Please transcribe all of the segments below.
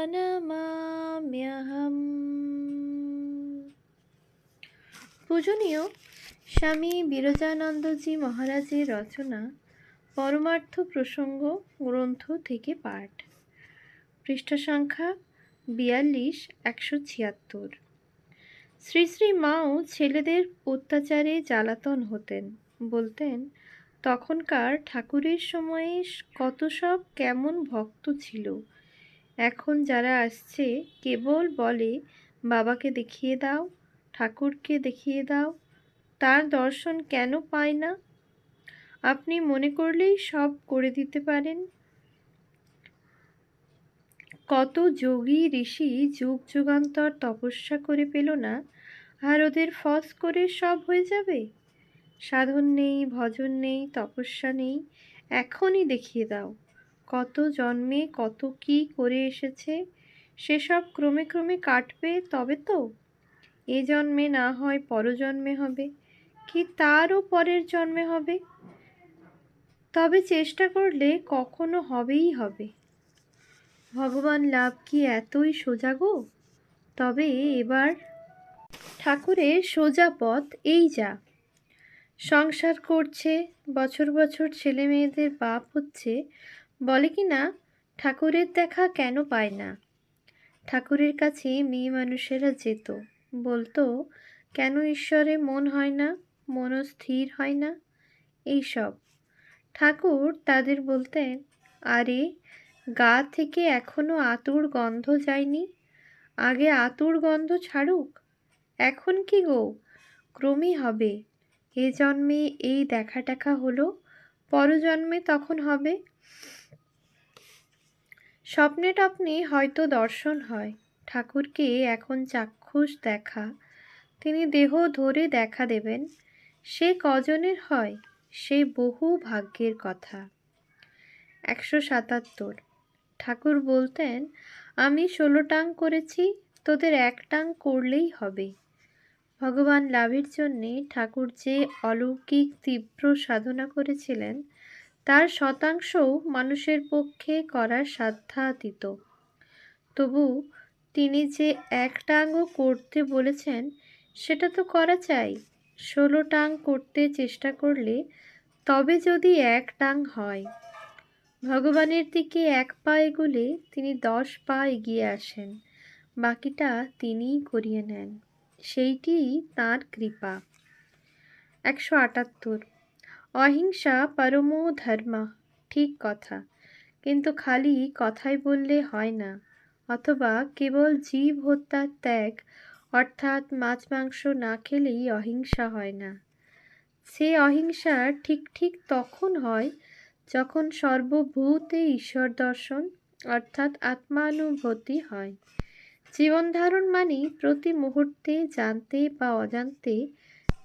প্রণমাম্যহম পূজনীয় স্বামী বিরজানন্দজি মহারাজের রচনা পরমার্থ প্রসঙ্গ গ্রন্থ থেকে পাঠ। পৃষ্ঠা সংখ্যা বিয়াল্লিশ, একশো ছিয়াত্তর। শ্রী শ্রী মাও ছেলেদের অত্যাচারে জ্বালাতন হতেন। বলতেন, তখনকার ঠাকুরের সময়ে কত সব কেমন ভক্ত ছিল। এখন যারা আসছে, কেবল বলে, বাবাকে দেখিয়ে দাও, ঠাকুরকে দেখিয়ে দাও, তার দর্শন কেন পায় না? আপনি মনে করলেই সব করে দিতে পারেন। কত যোগী ঋষি যুগ যুগান্তর তপস্যা করে পেল না, আর ওদের ফস করে সব হয়ে যাবে? সাধন নেই, ভজন নেই, তপস্যা নেই, এখনই দেখিয়ে দাও। কত জন্মে কত কি করে এসেছে, সেসব ক্রমে ক্রমে কাটবে তবে তো। এ জন্মে না হয় পরজন্মে হবে, কি তারও পরের জন্মে হবে? তবে চেষ্টা করলে কখনো হবেই হবে। ভগবান লাভ কি এতই সোজা গো? তবে এবার ঠাকুরের সোজা পথ এই যা। সংসার করছে, বছর বছর ছেলে মেয়েদের বাপ হচ্ছে বলে কি না, ঠাকুরের দেখা কেন পায় না? ঠাকুরের কাছে মেয়ে মানুষেরা যেত। বলতো, কেন ঈশ্বরে মন হয় না, মনও স্থির হয় না? এইসব। ঠাকুর তাদের বলতেন, আরে, গা থেকে এখনও আতুর গন্ধ যায়নি? আগে আতুর গন্ধ ছাড়ুক? এখন কি গো? ক্রমই হবে। এ জন্মে এই দেখা টাকা হলো, পরজন্মে তখন হবে। স্বপ্নে টপ্নে হয়তো দর্শন হয়, ঠাকুরকে এখন চাক্ষুষ দেখা। তিনি দেহ ধরে দেখা দেবেন, সে কজনের হয়, সে বহু ভাগ্যের কথা। একশো সাতাত্তর। ঠাকুর বলতেন, আমি ষোলো টাং করেছি, তোদের এক টাং করলেই হবে। ভগবান লাভের জন্যে ঠাকুর যে অলৌকিক তীব্র সাধনা করেছিলেন তার শতাংশও মানুষের পক্ষে করার সাধ্যাতীত। তবু তিনি যে এক টাঙ্গও করতে বলেছেন, সেটা তো করা চাই। ষোলো টাং করতে চেষ্টা করলে তবে যদি এক টাং হয়। ভগবানের দিকে এক পা এগুলে তিনি দশ পা এগিয়ে আসেন, বাকিটা তিনিই করিয়ে নেন। সেইটিই তাঁর কৃপা। একশো আটাত্তর অহিংসা পরমো ধর্মা, ঠিক কথা। কিন্তু খালি কথাই বললে হয় না, অথবা কেবল জীব হত্যার ত্যাগ, অর্থাৎ মাছ মাংস না খেলেই অহিংসা হয় না। সে অহিংসা ঠিক ঠিক তখন হয় যখন সর্বভূতে ঈশ্বর দর্শন, অর্থাৎ আত্মানুভূতি হয়। জীবন ধারণ মানেই প্রতি মুহূর্তে জানতে বা অজান্তে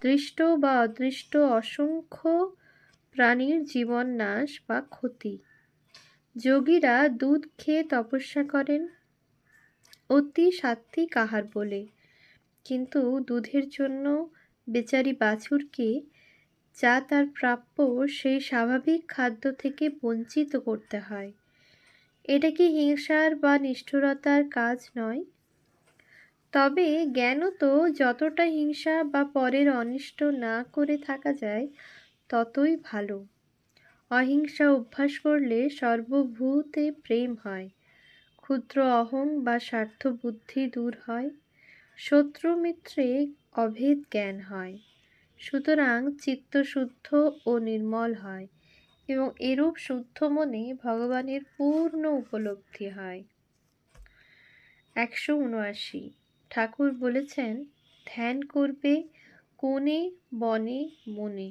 দৃষ্ট বা অদৃষ্ট অসংখ্য প্রাণীর জীবন নাশ বা ক্ষতি। যোগীরা দুধ খেয়ে তপস্যা করেন। অতি সাত্বিক আহার বলে। কিন্তু দুধের জন্য বেচারি বাছুরকে যা তার প্রাপ্য সেই স্বাভাবিক খাদ্য থেকে বঞ্চিত করতে হয়। এটা কি হিংসার বা নিষ্ঠুরতার কাজ নয়? তবে জ্ঞানও তো যতটা হিংসা বা পরের অনিষ্ট না করে থাকা যায়, ততই ভালো। অহিংসা অভ্যাস করলে সর্বভূতে প্রেম হয়, ক্ষুদ্র অহং বা স্বার্থ বুদ্ধি দূর হয়, শত্রু মিত্রে অভেদ জ্ঞান হয়, সুতরাং চিত্ত শুদ্ধ ও নির্মল হয় এবং এরূপ শুদ্ধ মনে ভগবানের পূর্ণ উপলব্ধি হয়। একশো উনআশি ঠাকুর বলেছেন, ধ্যান করবে কোণে, বনে, মনে।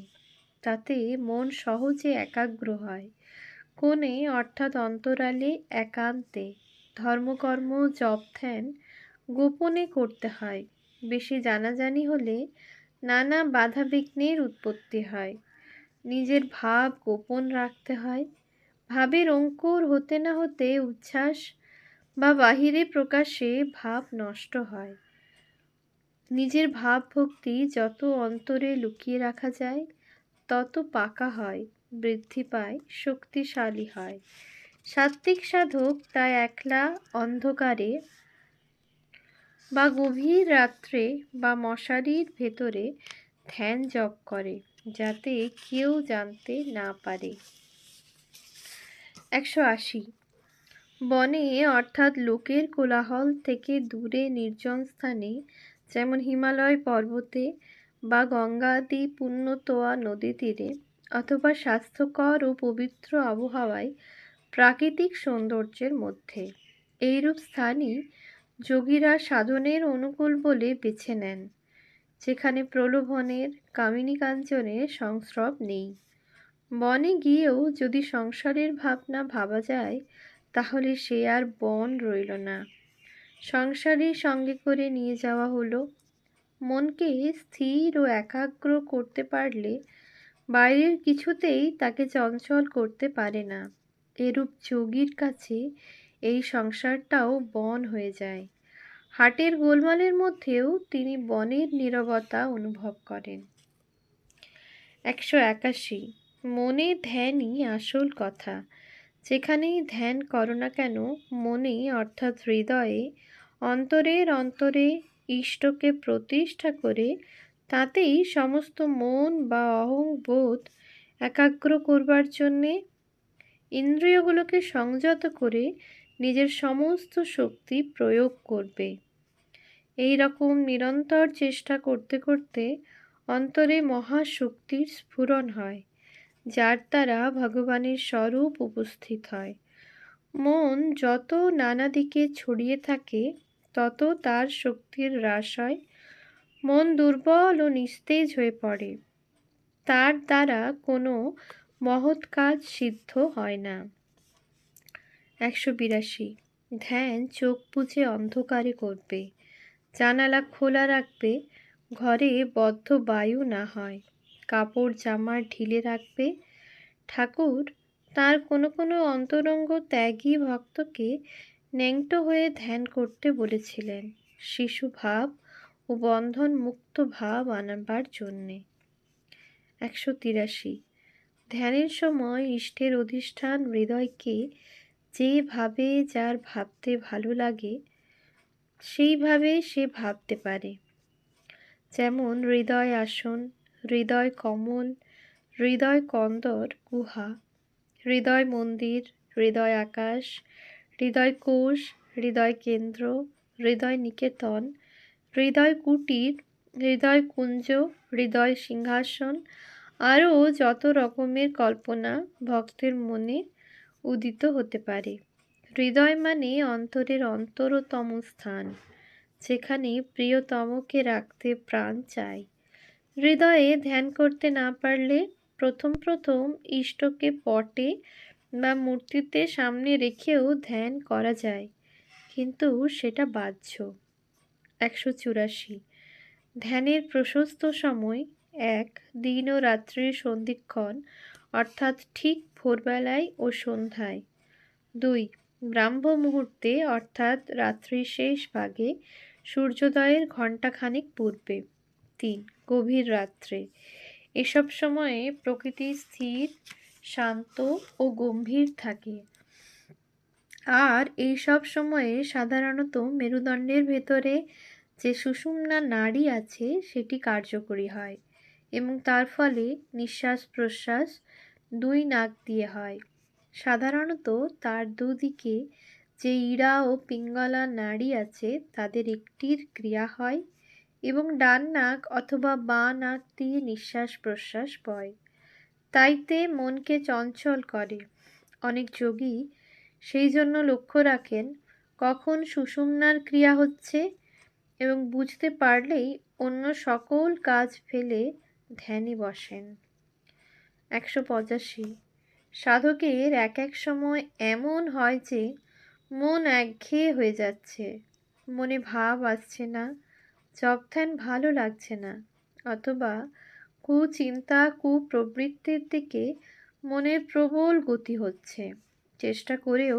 তাতে মন সহজে একাগ্র হয়। কোণে অর্থাৎ অন্তরালে একান্তে। ধর্মকর্ম, জপ, ধ্যান গোপনে করতে হয়। বেশি জানাজানি হলে নানা বাধা বিঘ্নের উৎপত্তি হয়। নিজের ভাব গোপন রাখতে হয়। ভাবের অঙ্কুর হতে না হতে উচ্ছ্বাস বা বাহিরে প্রকাশে ভাব নষ্ট হয়। নিজের ভাবভক্তি যত অন্তরে লুকিয়ে রাখা যায়, তত পাকা হয়, বৃদ্ধি পায়, শক্তিশালী হয়। সাত্ত্বিক সাধক তাই একলা, অন্ধকারে বা গভীর রাত্রে বা মশারির ভেতরে ধ্যান জপ করে, যাতে কেউ জানতে না পারে। একশো আশি বনে অর্থাৎ লোকের কোলাহল থেকে দূরে নির্জন স্থানে, যেমন হিমালয় পর্বতে বা গঙ্গাদি পুণ্যতোয়া নদী তীরে অথবা স্বাস্থ্যকর ও পবিত্র আবহাওয়ায় প্রাকৃতিক সৌন্দর্যের মধ্যে। এইরূপ স্থানই যোগীরা সাধনের অনুকূল বলে বেছে নেন, যেখানে প্রলোভনের কামিনী কাঞ্চনের সংস্রব নেই। বনে গিয়েও যদি সংসারের ভাবনা ভাবা যায় তাহলে সে আর বন রইল না। সংসারই সঙ্গে করে নিয়ে যাওয়া হলো। মনকে স্থির ও একাগ্র করতে পারলে বাইরের কিছুতেই তাকে চঞ্চল করতে পারে না। এরূপ যোগীর কাছে এই সংসারটাও বন হয়ে যায়। হাটের গোলমালের মধ্যেও তিনি বনের নীরবতা অনুভব করেন। একশো একাশি। মনে ধ্যানই আসল কথা। যেখানেই ধ্যান করো না কেন মনে অর্থাৎ হৃদয়ে, অন্তরের অন্তরে ইষ্টকে প্রতিষ্ঠা করে, তাতেই সমস্ত মন বা অহংবোধ একাগ্র করবার জন্যে ইন্দ্রিয়গুলোকে সংযত করে নিজের সমস্ত শক্তি প্রয়োগ করবে। এই রকম নিরন্তর চেষ্টা করতে করতে অন্তরে মহাশক্তির স্ফুরণ হয়। যার দ্বারা ভগবানের স্বরূপ উপস্থিত হয়। মন যত নানা দিকে ছড়িয়ে থাকে, তত তার শক্তির হ্রাস হয়। মন দুর্বল ও নিস্তেজ হয়ে পড়ে। তার দ্বারা কোনো মহৎ কাজ সিদ্ধ হয় না। একশো বিরাশি। ধ্যান চোখ বুঝে অন্ধকারে করবে। জানালা খোলা রাখবে। ঘরে বদ্ধ বায়ু না হয়। কাপড়, জামা ঢিলে রাখবে। ঠাকুর তার কোনো কোনো অন্তরঙ্গ ত্যাগী ভক্তকে ন্যাংটো হয়ে ধ্যান করতে বলেছিলেন। শিশু ভাব ও বন্ধন মুক্ত ভাব আনাবার জন্যে। একশো তিরাশি। ধ্যানের সময় ইষ্টের অধিষ্ঠান হৃদয়কে যেভাবে যার ভাবতে ভালো লাগে সেইভাবে সে ভাবতে পারে। যেমন হৃদয় আসন হৃদয় কমল, হৃদয় কন্দর গুহা, হৃদয় মন্দির, হৃদয় আকাশ, হৃদয় কোষ, হৃদয় কেন্দ্র, হৃদয় নিকেতন, হৃদয় কুটির, হৃদয় কুঞ্জ, হৃদয় সিংহাসন, আরও যত রকমের কল্পনা ভক্তের মনে উদিত হতে পারে। হৃদয় মানে অন্তরের অন্তরতম স্থান, যেখানে প্রিয়তমকে রাখতে প্রাণ চায়। হৃদয়ে ধ্যান করতে না পারলে প্রথম প্রথম ইষ্টকে পটে বা মূর্তিতে সামনে রেখেও ধ্যান করা যায়। কিন্তু সেটা বাহ্য। একশো চুরাশি। ধ্যানের প্রশস্ত সময় এক দিন ও রাত্রির সন্ধিক্ষণ, অর্থাৎ ঠিক ভোরবেলায় ও সন্ধ্যায়। দুই ব্রাহ্ম মুহূর্তে, অর্থাৎ রাত্রির শেষ ভাগে, সূর্যোদয়ের ঘণ্টাখানিক পূর্বে। তিন গভীর রাত্রে। এসব সময়ে প্রকৃতি স্থির, শান্ত ও গম্ভীর থাকে। আর এই সব সময়ে সাধারণত মেরুদণ্ডের ভেতরে যে সুষুম্না নাড়ি আছে, সেটি কার্যকরী হয় এবং তার ফলে নিঃশ্বাস প্রশ্বাস দুই নাক দিয়ে হয়। সাধারণত তার দুদিকে যে ইড়া ও পিঙ্গলা নাড়ি আছে, তাদের একটির ক্রিয়া হয় এবং ডান নাক অথবা বাঁ নাক দিয়ে নিঃশ্বাস প্রশ্বাস বয়। তাইতে মনকে চঞ্চল করে। অনেক যোগী সেই জন্য লক্ষ্য রাখেন, কখন সুষুম্নার ক্রিয়া হচ্ছে এবং বুঝতে পারলেই অন্য সকল কাজ ফেলে ধ্যানে বসেন। একশো পঁচাশি। সাধকের এক এক সময় এমন হয় যে, মন একঘেয়ে হয়ে যাচ্ছে। মনে ভাব আসছে না। জপ ধ্যান ভালো লাগছে না। অথবা কুচিন্তা, কুপ্রবৃত্তির দিকে মনের প্রবল গতি হচ্ছে। চেষ্টা করেও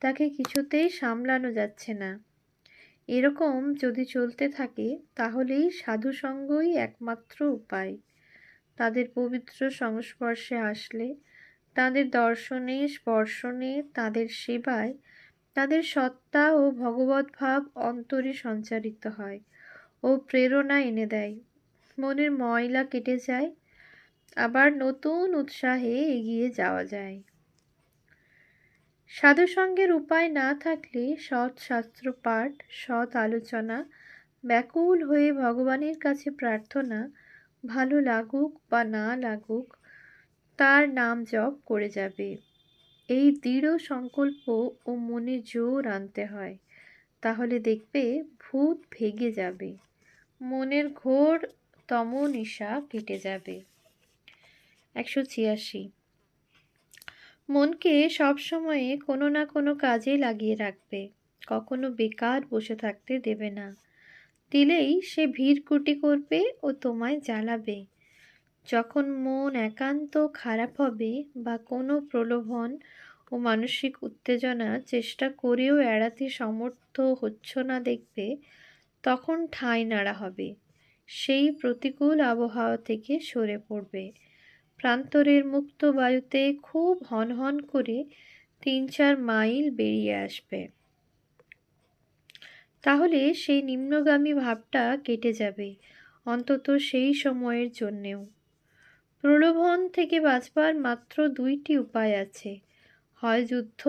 তাকে কিছুতেই সামলানো যাচ্ছে না। এরকম যদি চলতে থাকে, তাহলেই সাধুসঙ্গই একমাত্র উপায়। তাদের পবিত্র সংস্পর্শে আসলে, তাদের দর্শনে, স্পর্শনে, তাদের সেবায়, তাদের সত্তা ও ভগবত ভাব অন্তরে সঞ্চারিত হয়। ও প্রেরণা এনে দেয়। মনের ময়লা কেটে যায়, আবার নতুন উৎসাহে এগিয়ে যাওয়া যায়। সাধুসঙ্গের উপায় না থাকলে সৎ শাস্ত্র পাঠ, সৎ আলোচনা, ব্যাকুল হয়ে ভগবানের কাছে প্রার্থনা, ভালো লাগুক বা না লাগুক, তার নাম জপ করে যাবে। এই দৃঢ় সংকল্প ও মনে জোর আনতে হয়, তাহলে দেখবে ভূত ভেগে যাবে। মনের ঘোর তমনিশা কেটে যাবে। একশো ছিয়াশি। মনকে সবসময়ে কোনো না কোনো কাজে লাগিয়ে রাখবে। কখনো বেকার বসে থাকতে দেবে না। দিলেই সে ভিড় কুটি করবে ও তোমায় জ্বালাবে। যখন মন একান্ত খারাপ হবে বা কোনো প্রলোভন ও মানসিক উত্তেজনা চেষ্টা করেও এড়াতে সমর্থ হচ্ছ না দেখবে তখন ঠাঁই নাড়া হবে। সেই প্রতিকূল আবহাওয়া থেকে সরে পড়বে। প্রান্তরের মুক্ত বায়ুতে খুব হনহন করে তিন চার মাইল বেরিয়ে আসবে। তাহলে সেই নিম্নগামী ভাবটা কেটে যাবে অন্তত সেই সময়ের জন্যেও। প্রলোভন থেকে বাঁচবার মাত্র দুইটি উপায় আছে, হয় যুদ্ধ,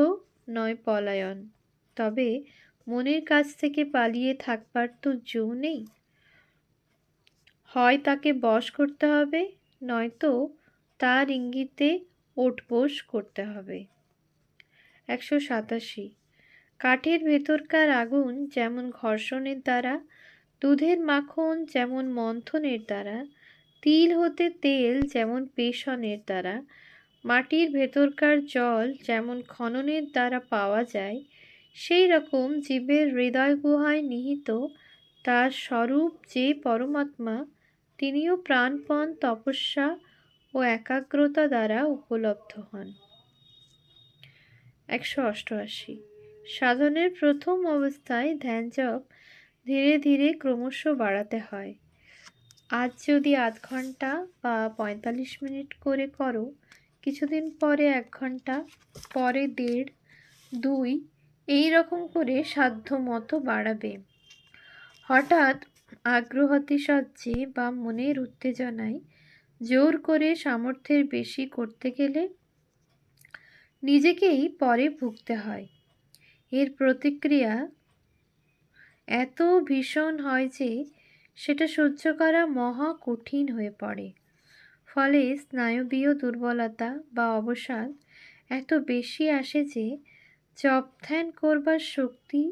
নয় পলায়ন। তবে মনের কাছ থেকে পালিয়ে থাকবার তো জো নেই। হয় তাকে বশ করতে হবে, নয়তো তার ইঙ্গিতে ওঠবোস করতে হবে। একশো সাতাশি। কাঠের ভেতরকার আগুন যেমন ঘর্ষণের দ্বারা, দুধের মাখন যেমন মন্থনের দ্বারা, তিল হতে তেল যেমন পেষণের দ্বারা, মাটির ভেতরকার জল যেমন খননের দ্বারা পাওয়া যায় সেই রকম জীবের হৃদয় গুহায় নিহিত তার স্বরূপ যে পরমাত্মা, তিনিও প্রাণপণ তপস্যা ও একাগ্রতা দ্বারা উপলব্ধ হন। একশো অষ্টআশি। সাধনের প্রথম অবস্থায় ধ্যান জপ ধীরে ধীরে ক্রমশ বাড়াতে হয়। আজ যদি আধ ঘণ্টা বা পঁয়তাল্লিশ মিনিট করে করো, কিছুদিন পরে এক ঘণ্টা পরে দেড়, দুই এই রকম করে সাধ্য মতো বাড়াবে। হঠাৎ আগ্রহতিসজ্জে বা মনের উত্তেজনায় জোর করে সামর্থ্যের বেশি করতে গেলে নিজেকেই পরে ভুগতে হয়। এর প্রতিক্রিয়া এত ভীষণ হয় যে সেটা সহ্য করা মহা কঠিন হয়ে পড়ে। ফলে স্নায়বীয় দুর্বলতা বা অবসাদ এত বেশি আসে যে জপ ধ্যান করবার শক্তি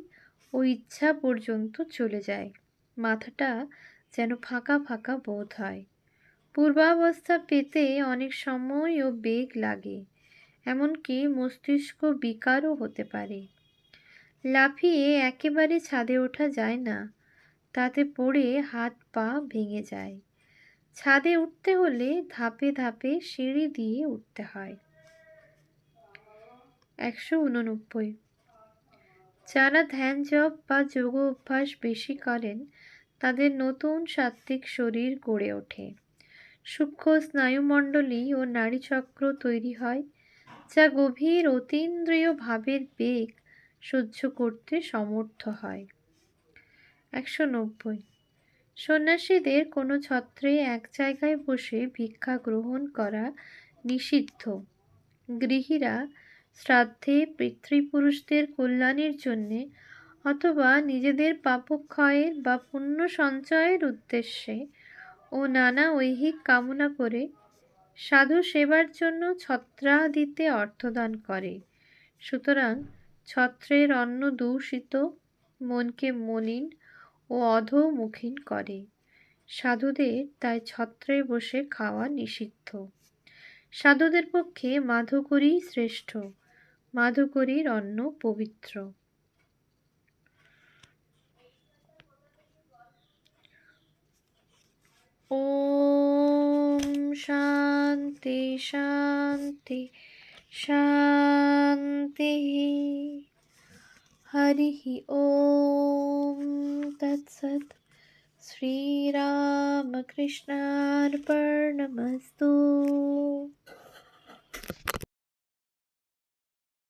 ও ইচ্ছা পর্যন্ত চলে যায়। মাথাটা যেন ফাঁকা ফাঁকা বোধ হয়। পূর্বাবস্থা পেতে অনেক সময় ও বেগ লাগে, এমনকি মস্তিষ্ক বিকারও হতে পারে। লাফিয়ে একেবারে ছাদে ওঠা যায় না, তাতে পড়ে হাত পা ভেঙে যায়। ছাদে উঠতে হলে ধাপে ধাপে সিঁড়ি দিয়ে উঠতে হয়। একশো উননব্বই। যারা ধ্যান, জপ বা যোগ অভ্যাস বেশি করেন, তাদের নতুন সাত্ত্বিক শরীর গড়ে ওঠে। সূক্ষ্ম স্নায়ুমণ্ডলী ও নাড়িচক্র তৈরি হয়, যা গভীর অতীন্দ্রিয় ভাবের বেগ সহ্য করতে সমর্থ হয়। একশো নব্বই। সন্ন্যাসীদের কোনো ছত্রে এক জায়গায় বসে ভিক্ষা গ্রহণ করা নিষিদ্ধ। গৃহীরা শ্রাদ্ধে পিতৃপুরুষদের কল্যাণের জন্যে অথবা নিজেদের পাপক্ষয়ের বা পুণ্য সঞ্চয়ের উদ্দেশ্যে ও নানা ঐহিক কামনা করে সাধু সেবার জন্য ছত্রাদিতে অর্থদান করে। সুতরাং ছত্রের অন্ন দূষিত, মনকে মলিন ও অধোমুখীন করে। সাধুদের তাই ছত্রে বসে খাওয়া নিষিদ্ধ। সাধুদের পক্ষে মাধুকরী শ্রেষ্ঠ। মাধুকরীর অন্ন পবিত্র। ওম শান্তি শান্তি শান্তি। হরি ওম তৎসৎ। শ্রীরামকৃষ্ণার্পণমস্তু।